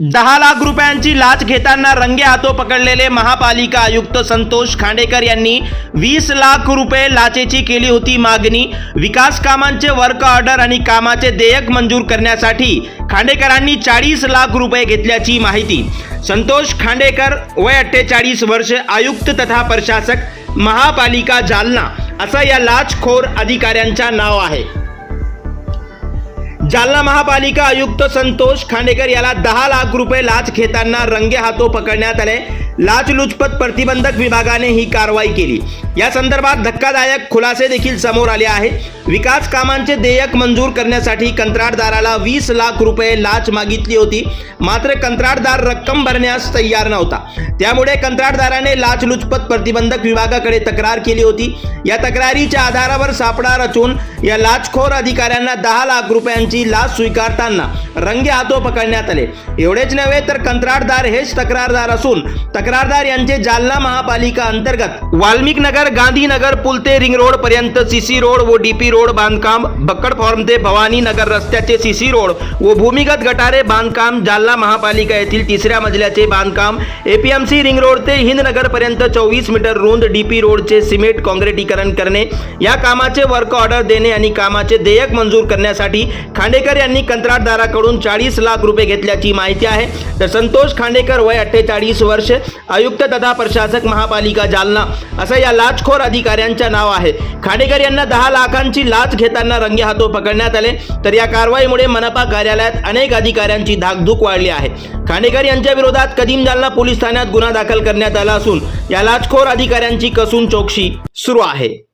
दहा लाख रुपयांची लाच घेताना रंगे हातो पकडलेले महापालिका आयुक्त संतोष खांडेकर यांनी वीस लाख रुपये लाचेची केली होती मागणी. विकास कामांचे वर्क ऑर्डर आणि कामाचे देयक मंजूर करण्यासाठी खांडेकरांनी चाळीस लाख रुपये घेतल्याची माहिती. संतोष खांडेकर वय अठ्ठेचाळीस वर्ष आयुक्त तथा प्रशासक महापालिका जालना असं या लाचखोर अधिकाऱ्यांच्या नाव आहे. जालना महापालिका आयुक्त संतोष खांडेकर याला दहा लाख रुपये लाच घेताना रंगे हातो पकडण्यात आले. लाचलुचपत प्रतिबंधक विभागाने ही कारवाई केली. या संदर्भात धक्कादायक खुलासे देखील समोर आले आहेत. विकास कामांचे देयक मंजूर करण्यासाठी कंत्राटदाराला वीस लाख रुपये लाच मागितली होती. मात्र कंत्राटदार रक्कम भरण्यास तयार नव्हता. त्यामुळे कंत्राटदाराने लाचलुचपत प्रतिबंधक विभागाकडे तक्रार केली होती. या तक्रारीच्या आधारावर सापळा रचून या लाचखोर अधिकाऱ्यांना दहा लाख रुपयांची लाच स्वीकारताना रंगे हातो पकडण्यात आले. एवढेच नव्हे तर कंत्राटदार हेच तक्रारदार असून तक्रारदार यांचे जालना महापालिका अंतर्गत वाल्मिक नगर गांधीनगर पुल ते रिंग रोड पर्यंत सीसी रोड व डीपी रोड बांधकाम बक्कड फॉर्म ते भवानी नगर रस्त्याचे सीसी रोड व भूमिगत गटारे बांधकाम जालना महापालिका येथील तिसऱ्या मजल्याचे बांधकाम एपीएमसी रिंग रोड ते हिंदनगर पर्यंत चोवीस मीटर रुंद डीपी रोडचे सिमेंट काँक्रिटीकरण करणे या कामाचे वर्क ऑर्डर देणे आणि कामाचे देयक मंजूर करण्यासाठी खांडेकर यांनी कंत्राटदाराकडून चाळीस लाख रुपये घेतल्याची माहिती आहे. तर संतोष खांडेकर वय अठ्ठेचाळीस वर्ष आयुक्त तथा प्रशासक महापालिका जालना. असं या लाचखोर अधिकाऱ्यांचं नाव आहे. खाडेकर यांना दहा लाखांची लाच घेताना रंगे हातो पकडण्यात आले. तर या कारवाईमुळे मनपा कार्यालयात अनेक अधिकाऱ्यांची धाकधूक वाढली आहे. खांडेकर यांच्या विरोधात कदीम जालना पोलीस ठाण्यात गुन्हा दाखल करण्यात आला असून या लाचखोर अधिकाऱ्यांची कसून चौकशी सुरू आहे.